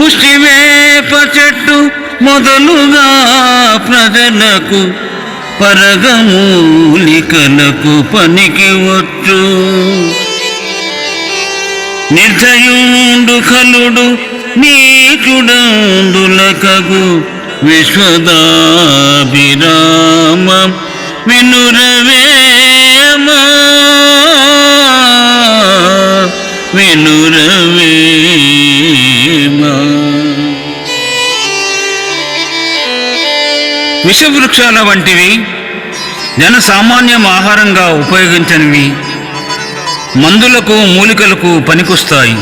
ముష్టివేప చెట్టు మొదలుగా ప్రజలకు పరగమూలికలకు పనికి వచ్చు. నిర్దయుండు కలుడు నీచుడందులకగు విశ్వదాభిరామం వినురవే విషవృక్షాల వంటివి జన సామాన్యం ఆహారంగా ఉపయోగించనివి మందులకు మూలికలకు పనికొస్తాయి.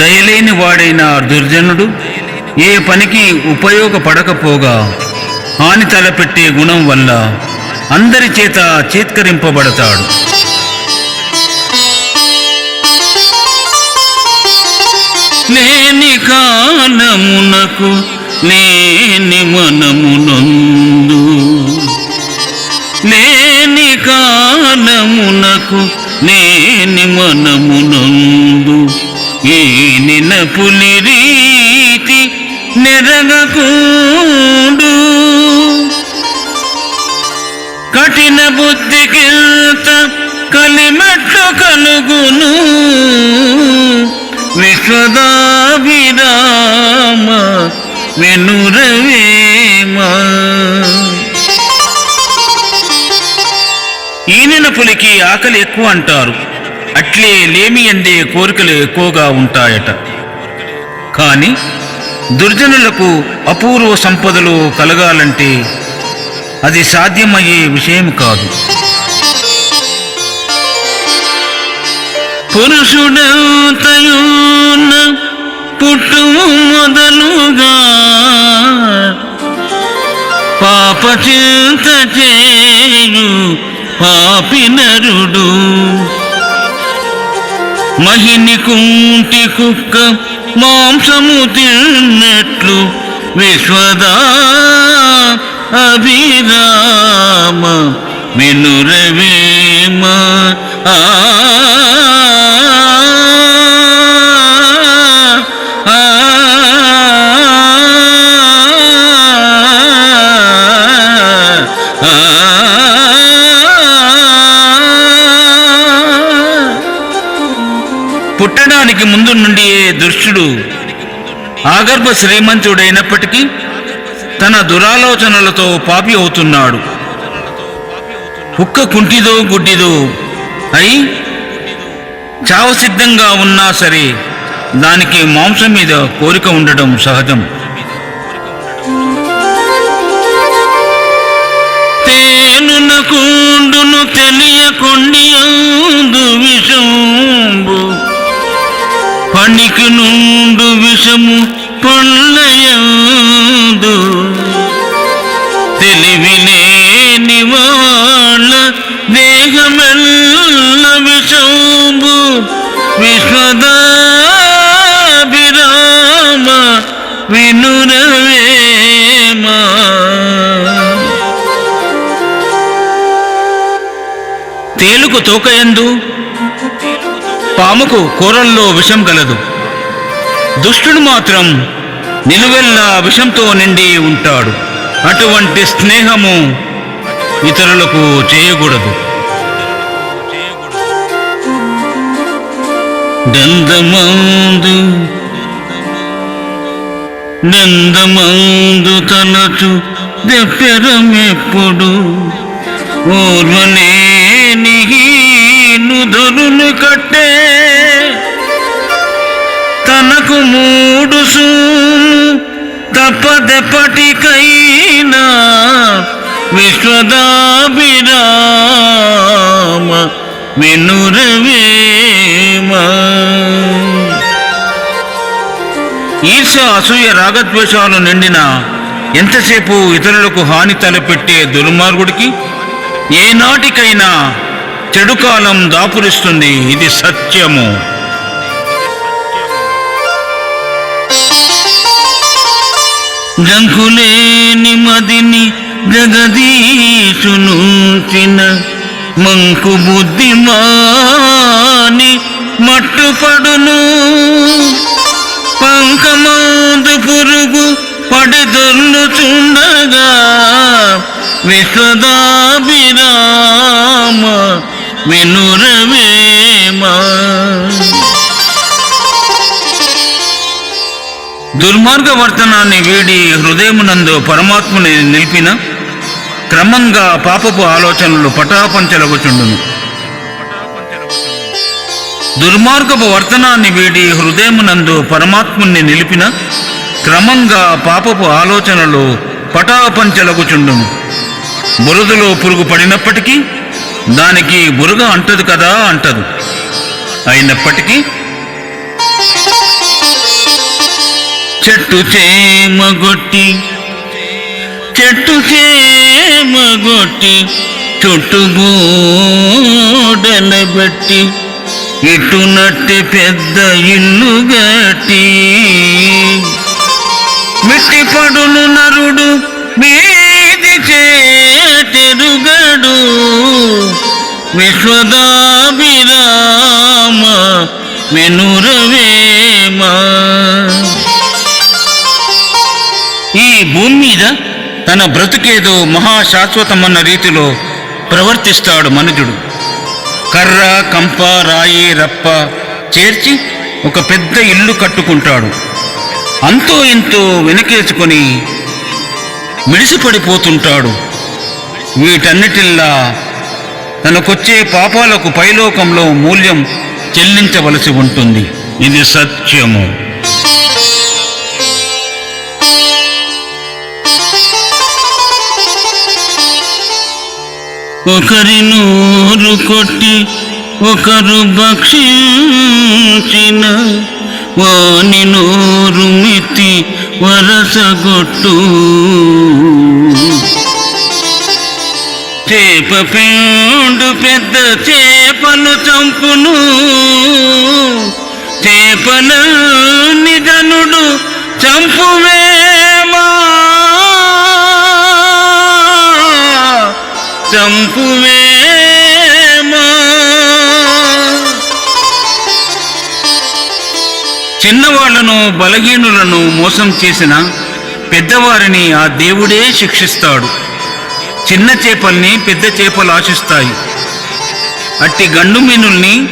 దయలేని వాడైన దుర్జనుడు ఏ పనికి ఉపయోగపడకపోగా హాని తలపెట్టే గుణం వల్ల అందరి చేత చేత్కరింపబడతాడు. లేని కాలమునకు లేని మనమునందు లేని కాలమునకు లేని మనమునందు ఈ నిన పులి రీతి నెరగకూడు. కఠిన బుద్ధికింత కలిమెట్లు కలుగును విశ్వదాభిరామా వెనురవేమా ఈనిన పులికి ఆకలి ఎక్కువ అంటారు. అట్లే లేమి అందే కోరికలు ఎక్కువగా ఉంటాయట. కానీ దుర్జనులకు అపూర్వ సంపదలు కలగాలంటే అది సాధ్యమయ్యే విషయం కాదు. పురుషుడవుతయున్న పుట్టుము మొదలుగా పాప చింత చేయు పాపినరుడు మహిని కుంటి కుక్క మాంసము తిన్నట్లు విశ్వదా అభిరామ వినురవేమ ఆ, పుట్టడానికి ముందు నుండి దుష్టుడు ఆగర్భ శ్రీమంతుడైనప్పటికీ తన దురాలోచనలతో పాపి అవుతున్నాడు. కుక్క కుంటిదో గుడ్డిదో అయి చావసిద్ధంగా ఉన్నా సరే దానికి మాంసం మీద కోరిక ఉండడం సహజం. తేలున కుండును తెలియకొండి విషంబు పనికి నుండు విషము పళ్ళయందు తెలివిలేని వాళ్ళ దేహమెల్ల విషంబు. విశ్వదాభిరామ వినురవేమా. తేలుకు తోకయందు పాముకు కూరల్లో విషం గలదు దుష్టుడు మాత్రం నిలువెల్లా విషంతో నిండి ఉంటాడు. అటువంటి స్నేహము ఇతరులకు చేయకూడదు. దందమందు నందమందు తలచు దెప్పెరమెప్పుడు ఓర్వలేని నుదురులు కట్టే తనకు మూడు సూము తప్పదెప్పటికైనా విశ్వదాభిరామ వినురవేమ ఈర్ష అసూయ రాగద్వేషాలు నిండిన ఎంతసేపు ఇతరులకు హాని తలపెట్టే దుర్మార్గుడికి? ఏనాటికైనా చెడు కాలం దాపురిస్తుంది ఇది సత్యము. జంకులేని మదిని జగదీశునుచిన మంకు బుద్ధిమాని మట్టుపడును. పంకమందు పురుగు పడిదొర్లు చుండగా విశ్వదాభిరామ వినురవేమా. దుర్మార్గ వర్తనాన్ని వీడి హృదయమునందు పరమాత్ముని నిలిపిన క్రమంగా పాపపు ఆలోచనలు పటాపంచలగుచుండును. దుర్మార్గపు వర్తనాన్ని వీడి హృదయమునందు పరమాత్ముని నిలిపిన క్రమంగా పాపపు ఆలోచనలు పటాపంచలగుచుండును. బురదలో పురుగు పడినప్పటికీ దానికి బురుగ అంటదు కదా అంటదు. అయినప్పటికీ చెట్టు చేమగొట్టి చెట్టు చేమగొట్టి చుట్టుగూడలబెట్టి ఇటు నట్టి పెద్ద ఇల్లు గట్టి మిట్టి పడును నరుడు మీది చేటెరుగడు విశ్వదాభిరామ వెనురవేమా. భూమి మీద తన బ్రతుకేదో మహాశాశ్వతమన్న రీతిలో ప్రవర్తిస్తాడు మనుజుడు. కర్ర కంప రాయి రప్ప చేర్చి ఒక పెద్ద ఇల్లు కట్టుకుంటాడు. అంతో ఇంతో వెనకేసుకొని మిడిసిపడిపోతుంటాడు వీటన్నిటిల్లా తనకొచ్చే పాపాలకు పైలోకంలో మూల్యం చెల్లించవలసి ఉంటుంది. ఇది సత్యము. ఒకరి నూరు కొట్టి ఒకరు భక్షించిన వాని నూరు మితి వరసగొట్టు చేప పేండు పెద్ద చేపలు చంపును. చేపల నిజనుడు చంపువే చంపువేమా? చిన్నవాళ్ళను బలహీనులను మోసం చేసిన పెద్దవారిని ఆ దేవుడే శిక్షిస్తాడు. చిన్న చేపల్ని పెద్ద చేపలు ఆశిస్తాయి. అట్టి గండు మీనుల్ని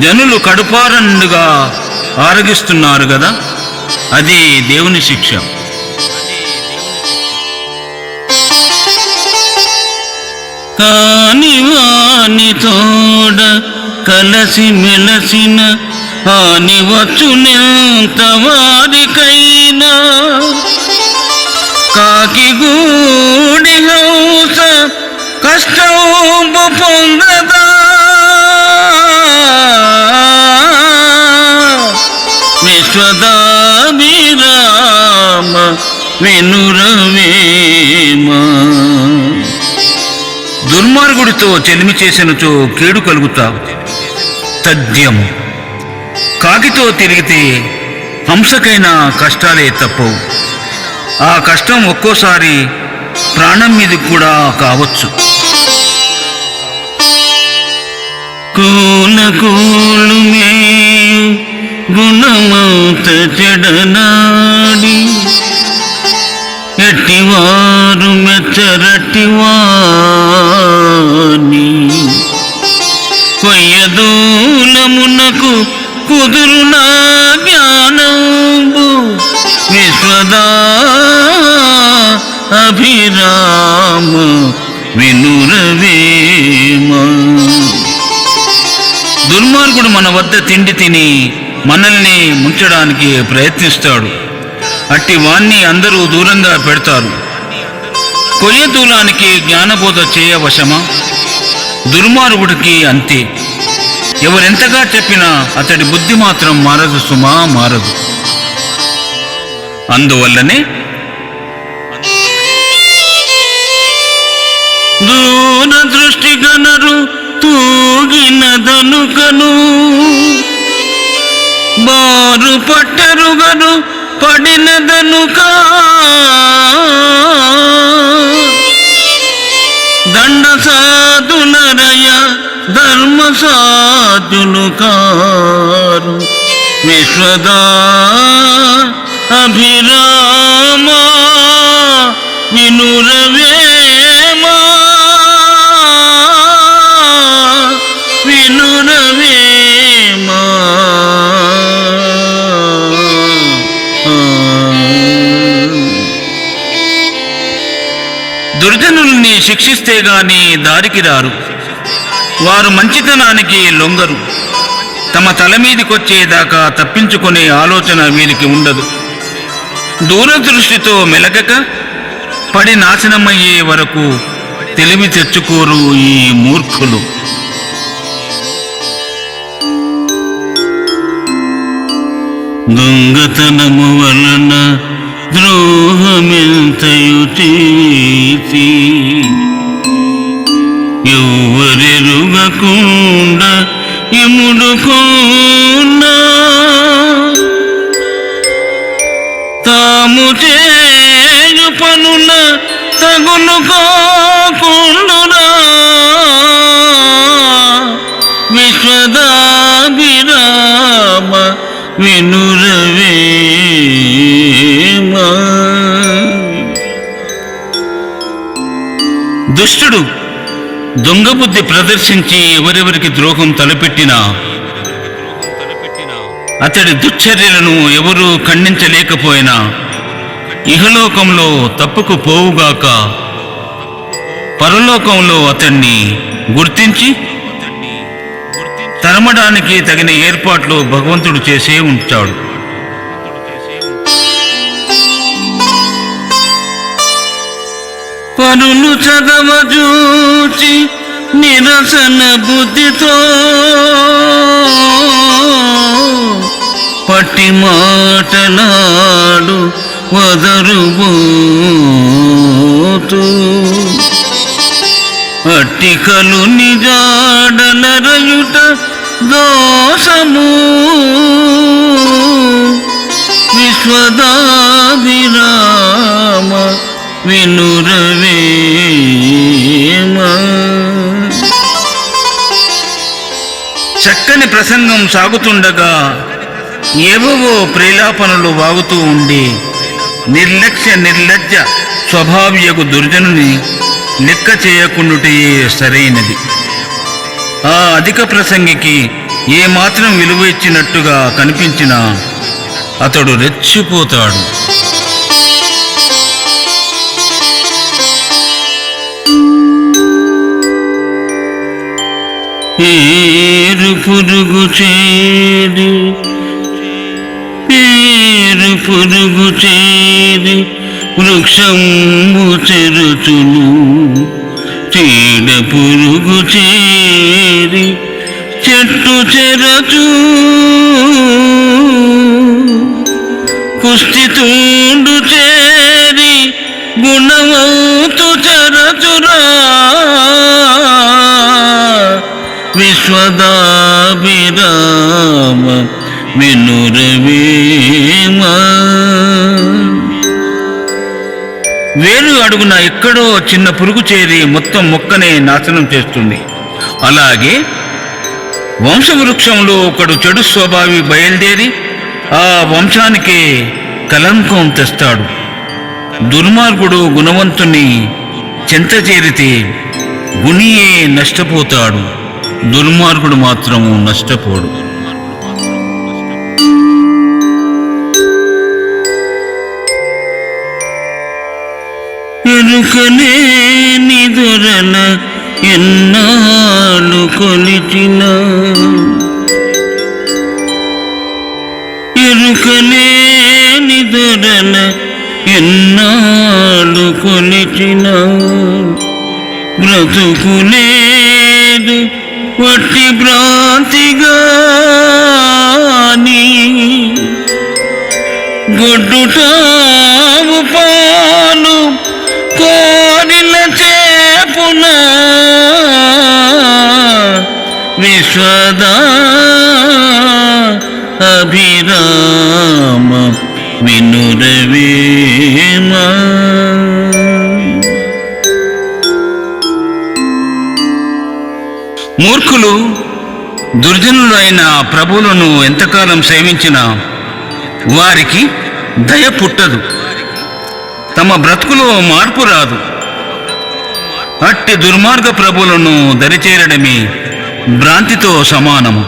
జనులు కడుపారండుగా ఆరగిస్తున్నారు కదా అదే దేవుని శిక్ష. కాని వాని తోడ కలసి మెలసిన ఆని వచ్చునెంత వారికైనా. కాకి గూడి హౌస కష్టంబు పొందదా. విశ్వదాభిరామ వినురవేమా. దుర్మార్గుడితో చెలిమి చేసినచో కేడు కలుగుతావు తద్యం కాకితో తిరిగితే హంసకైనా కష్టాలే తప్పవు. ఆ కష్టం ఒక్కోసారి ప్రాణం మీద కూడా కావచ్చు. కూల కూలు మేయు చెడనాడి ఎట్టివా మెచ్చరట్టివాని కొయ్యదూలమునకు కుదురునా జ్ఞానంబు. విశ్వదా అభిరామ వినురవేమ. దుర్మార్గుడు మన వద్ద తిండి తిని మనల్ని ముంచడానికి ప్రయత్నిస్తాడు. అట్టి వాణ్ణి అందరూ దూరంగా పెడతారు. కొయ్యదూలానికి జ్ఞానబోధ చేయవశమా? దుర్మార్గుడికి అంతే. ఎవరెంతగా చెప్పినా అతడి బుద్ధి మాత్రం మారదు సుమా మారదు. అందువల్లనే దూరదృష్టి గనరు తూగినదనుకను బారు పట్టరుగను పడినదనుక దండ సాధునరయ ధర్మ సాధులు కారు విశ్వదా అభిరా శిక్షిస్తే గాని దారికి రారు. వారు మంచితనానికి లొంగరు. తమ తల మీదికొచ్చేదాకా తప్పించుకునే ఆలోచన వీరికి ఉండదు. దూరదృష్టితో మెలగక పడి నాశనమయ్యే వరకు తెలివి తెచ్చుకోరు ఈ మూర్ఖులు. దొంగతనము వలన ద్రోహమెంతయు చేసి ఇముడుకున్న తాము చేయు పనున తగులు కాకుండురా విశ్వదాభిరామ వినురవేమా దుష్టుడు దొంగ బుద్ధి ప్రదర్శించి ఎవరెవరికి ద్రోహం తలపెట్టినా అతడి దుశ్చర్యలను ఎవరూ ఖండించలేకపోయినా ఇహలోకంలో తప్పుకు పోవుగాక పరలోకంలో అతన్ని గుర్తించి తరమడానికి తగిన ఏర్పాట్లు భగవంతుడు చేసే ఉంచాడు పనులు చదవజూచి నిరసన బుద్ధితో పట్టి మాటలాడు వదరుబోతూ. అట్టికలు నిజాడలరయుట దోషము. విశ్వదాభిరామ వినురవేమా? చక్కని ప్రసంగం సాగుతుండగా ఏవో ప్రేలాపనలు వాగుతూ ఉండి నిర్లక్ష్య నిర్లజ్జ స్వభావ్యకు దుర్జనుని లెక్క చేయకుండుటయే సరైనది. ఆ అధిక ప్రసంగికి ఏమాత్రం విలువ ఇచ్చినట్టుగా కనిపించినా అతడు రెచ్చిపోతాడు. పేరు పురుగు చేరి పేరు పురుగు చేరి వృక్షము చెరుచును చీడ పురుగు చేరి చెట్టు చెరచు కుస్తి తూండు చేరి గుణవంతు చరచురా విశ్వదాభిరామ వినురవీమ. వేరు అడుగున ఎక్కడో చిన్న పురుగు చేరి మొత్తం మొక్కనే నాశనం చేస్తుంది. అలాగే వంశవృక్షంలో ఒకడు చెడు స్వభావి బయలుదేరి ఆ వంశానికి కలంకం తెస్తాడు. దుర్మార్గుడు గుణవంతుని చెంత చేరితే గుణియే నష్టపోతాడు. దుర్మార్గుడు మాత్రము నష్టపోడు. ఎరుకలేని దొరల ఎన్నాళ్ళు కొలిచిన. ఎరుకనే నిదురన ఎన్నాడు కొలిచిన. బ్రతుకునే వట్టి భ్రాంతిగాని గొడ్డుటావు పాలు కోరిన చేపున విశ్వదా అభిరామ వినురవేమా. మూర్ఖులు దుర్జనులైన ప్రభువులను ఎంతకాలం సేవించినా వారికి దయ పుట్టదు. తమ బ్రతుకులో మార్పు రాదు. అట్టి దుర్మార్గ ప్రభువులను దరిచేరడమే భ్రాంతితో సమానము.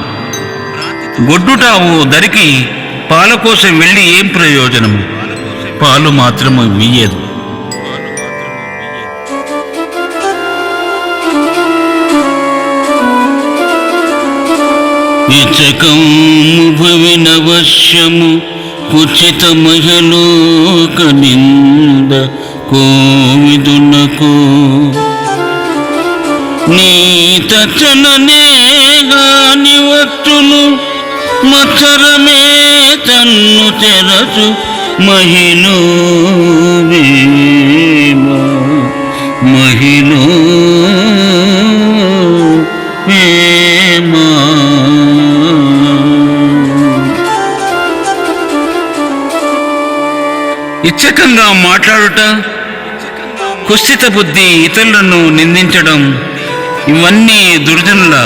గొడ్డుటావు దరికి పాల కోసం వెళ్ళి ఏం ప్రయోజనము? పాలు మాత్రము ఇయ్యదు. ఇచకము భవినవశ్యము కుచిత మహలోక నింద కోవిదునకు. నీత చననేగాని వత్తులు మత్సరమే తన్ను తెరచు మహిళ మహిళ ఇచ్చకంగా మాట్లాడుట కుస్థిత బుద్ధి ఇతరులను నిందించడం ఇవన్నీ దుర్జనుల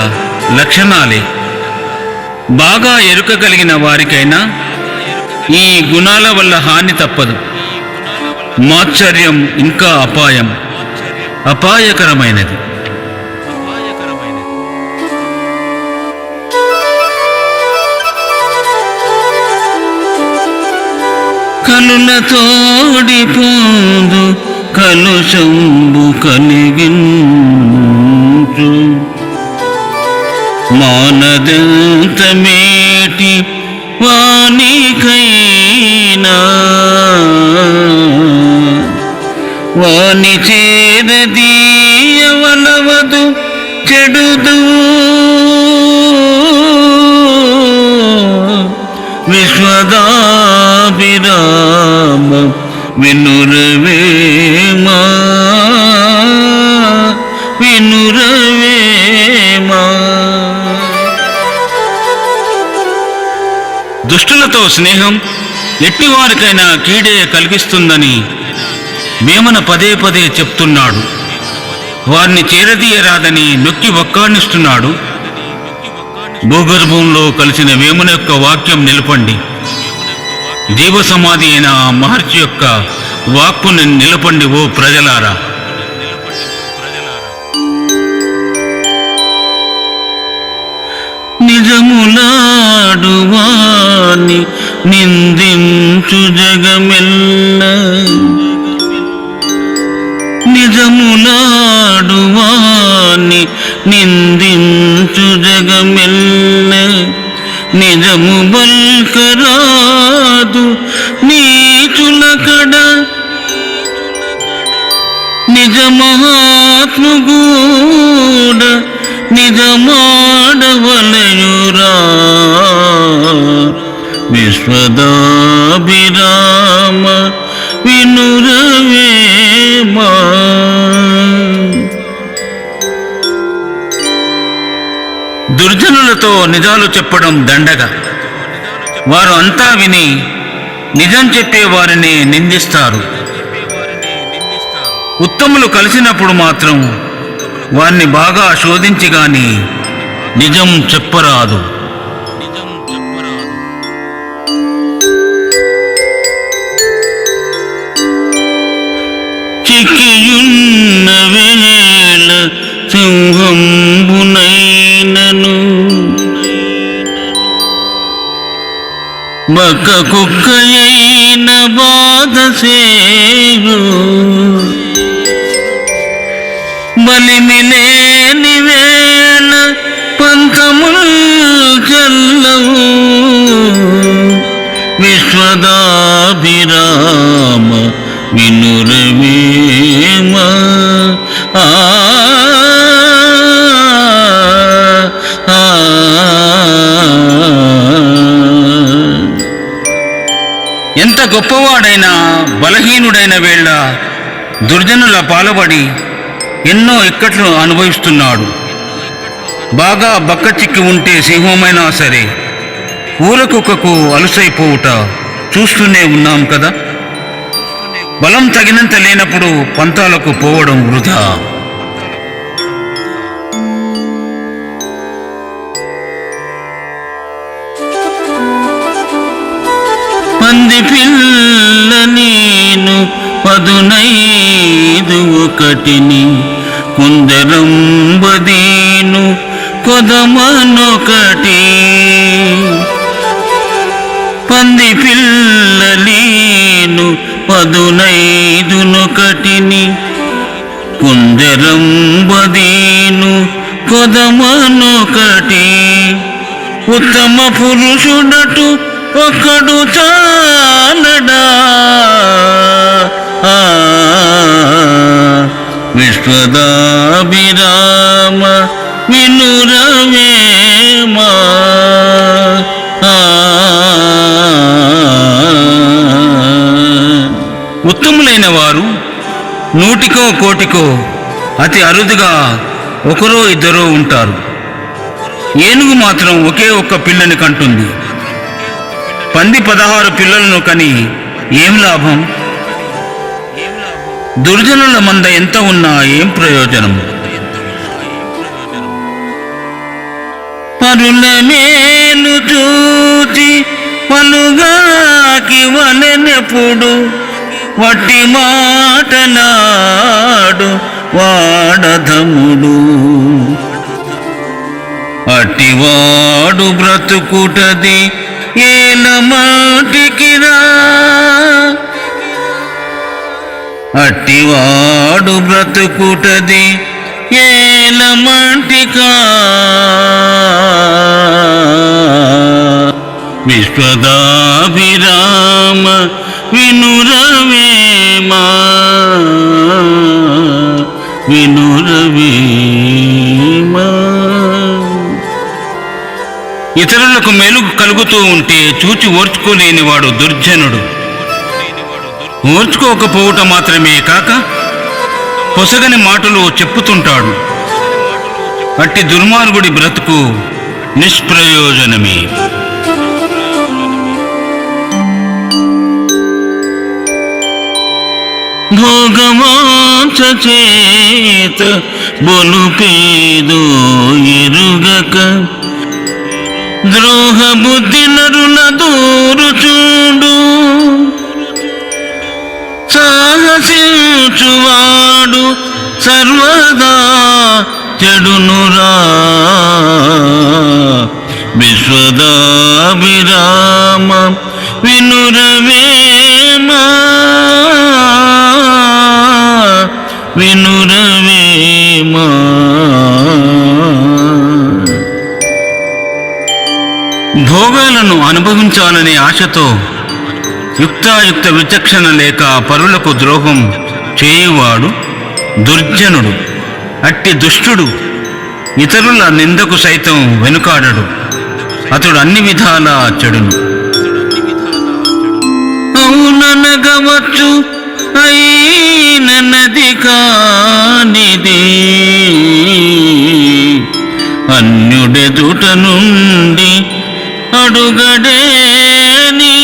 లక్షణాలే. బాగా ఎరుక కలిగిన వారికైనా ఈ గుణాల వల్ల హాని తప్పదు. మాత్సర్యం ఇంకా అపాయం అపాయకరమైనది. కలుల తోడి పొందు కలుషంబు కలిగించు. మానదంత మేటి వాణికైనా వాణి చేరదీయవలవదు చెడుద దుష్టులతో స్నేహం ఎట్టివారికైనా కీడే కలిగిస్తుందని వేమన పదే పదే చెప్తున్నాడు. వారిని చేరదీయరాదని నొక్కి ఒక్కాణిస్తున్నాడు భూగర్భంలో కలిసిన వేమున యొక్క వాక్యం నిలపండి. జీవ సమాధి అయిన మహర్షి యొక్క వాక్కుని నిలపండి ఓ ప్రజలారా. నిజములాడువాని నిందించు జగమెల్ల. నిజములాడువాని నిందించు జగమెల్ల. నిజము బల్కరాదు నీచుల కడ విశ్వదాభిరామ వినురవేమా దుర్జనులతో నిజాలు చెప్పడం దండగ. వారు అంతా విని నిజం చెప్పే వారిని నిందిస్తారు. ఉత్తములు కలిసినప్పుడు మాత్రం వారిని బాగా శోధించి గాని నిజం చెప్పరాదు. వెలికియున్న వేళ సింహంబునైనను. బక్క కుక్కయైన బాధ సేయు బలిమిలేని గొప్పవాడైన బలహీనుడైన వేళ దుర్జనుల పాలబడి ఎన్నో ఇక్కట్లు అనుభవిస్తున్నాడు. బాగా బక్క చిక్కి ఉంటే సింహమైనా సరే ఊరకుక్కకు అలుసైపోవుట చూస్తూనే ఉన్నాం కదా. బలం తగినంత లేనప్పుడు పంతాలకు పోవడం వృధా. పంది పిల్ల నేను పదునైదు ఒకటిని కుందరంబదీను కొదమనొకటి. పంది పిల్లలేను పదునైదునొకటిని కుందరంబదీను కొదమనొకటి. ఉత్తమ పురుషుడటు ఒక్కడు చాలడా? ఆ, విశ్వదాభిరామ వినురవేమా? ఆ. ఉత్తములైన వారు నూటికో కోటికో అతి అరుదుగా ఒకరో ఇద్దరో ఉంటారు. ఏనుగు మాత్రం ఒకే ఒక్క పిల్లని కంటుంది. పంది పదహారు పిల్లలను కని ఏం లాభం? దుర్జనుల మంద ఎంత ఉన్నా ఏం ప్రయోజనం? పరుల మేలు చూచి పలుగాకి వలెనెప్పుడు వట్టి మాటలాడు వాడధముడు అట్టివాడు బ్రతుకుటది ఏల మాటికి అట్టివాడు బ్రతుకుటది ఏల మాటికా. విశ్వదాభిరామ వినురవేమా వినురవే. ఇతరులకు మెలుగు కలుగుతూ ఉంటే చూచి ఓర్చుకోలేని వాడు దుర్జనుడు. ఓర్చుకోకపోవటం మాత్రమే కాక పొసగని మాటలు చెప్పుతుంటాడు. అట్టి దుర్మార్గుడి బ్రతుకు నిష్ప్రయోజనమే. భోగమాచేత చేత బొలుపేదో ఎరుగక ద్రోహబుద్ధి నరుల దూరు చూడు. సాహసించువాడు సర్వదా చెడునురా. విశ్వదాభిరామ వినురవి భోగాలను అనుభవించాలనే ఆశతో యుక్తాయుక్త విచక్షణ లేక పరులకు ద్రోహం చేయువాడు దుర్జనుడు. అట్టి దుష్టుడు ఇతరుల నిందకు సైతం వెనుకాడడు. అతడు అన్ని విధాల చెడును. అవుననగవచ్చు అయినది కానిది. అన్యుడెదుట నుండి అడుగడేని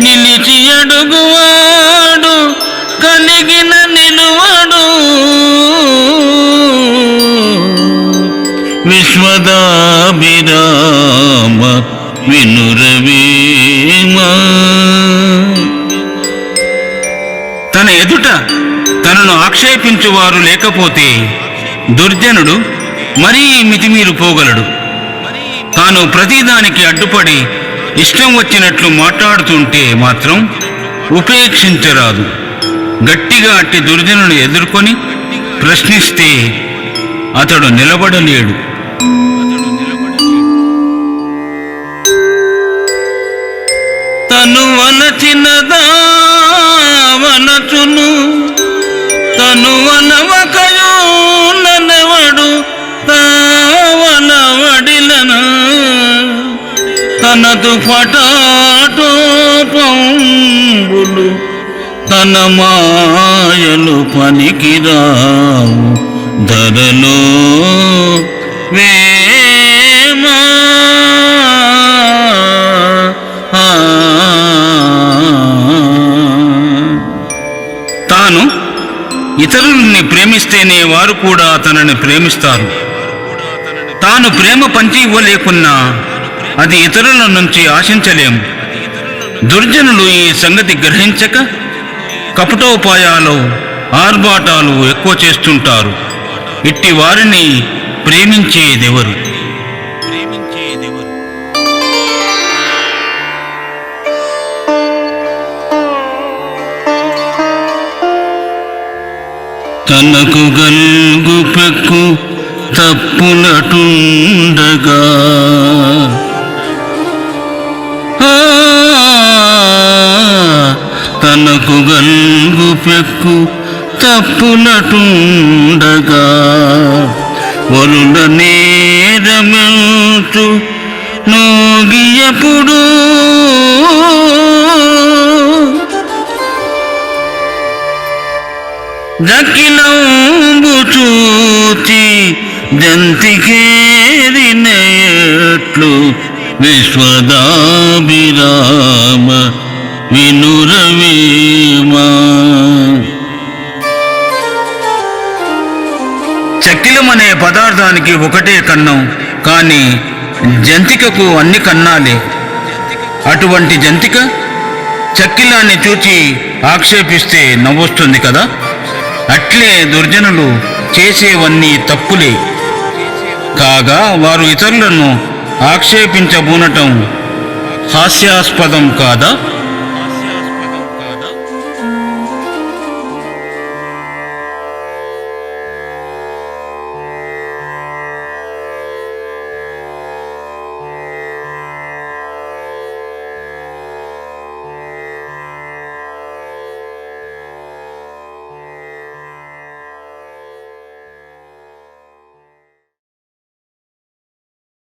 నిలిచి అడుగువాడు కలిగిన నిలువడు. విశ్వదాభిరామ వినురవేమా. తన ఎదుట తనను ఆక్షేపించువారు లేకపోతే దుర్జనుడు మరీ మితిమీరు పోగలడు తాను ప్రతిదానికి అడ్డుపడి ఇష్టం వచ్చినట్లు మాట్లాడుతుంటే మాత్రం ఉపేక్షించరాదు. గట్టిగా అట్టి దుర్జనుని ఎదుర్కొని ప్రశ్నిస్తే అతడు నిలబడలేడు. తను వలచినదా వలచును తను వనవకయో ననవడు. తనదు పటాటోపంబులు తన మాయలు పనికిరావు. ధరలో వేమా. తాను ఇతరుల్ని ప్రేమిస్తేనే వారు కూడా తనని ప్రేమిస్తారు. తాను ప్రేమ పంచి ఇవ్వలేకున్నా అది ఇతరుల నుంచి ఆశించలేం దుర్జనులు ఈ సంగతి గ్రహించక కపటోపాయాలు ఆర్భాటాలు ఎక్కువ చేస్తుంటారు. ఇట్టి వారిని ప్రేమించేదెవరు? తనకు గల్గు పెక్కు తప్పులటుండగా తనకు గల్గు పెక్కు తప్పునటుండగా వరుల నేరమెంచు నోగియపుడు. దక్కినంబు చూచి జంతికేరినట్లు విశ్వదాభిరామ వినురవీమా చక్కిలం అనే పదార్థానికి ఒకటే కన్నం కానీ జంతికకు అన్ని కన్నాలే. అటువంటి జంతిక చక్కిలాన్ని చూచి ఆక్షేపిస్తే నవ్వొస్తుంది కదా? అట్లే దుర్జనులు చేసేవన్నీ తప్పులే. కాగా వారు ఇతరులను ఆక్షేపించబూనటం హాస్యాస్పదం కాదా?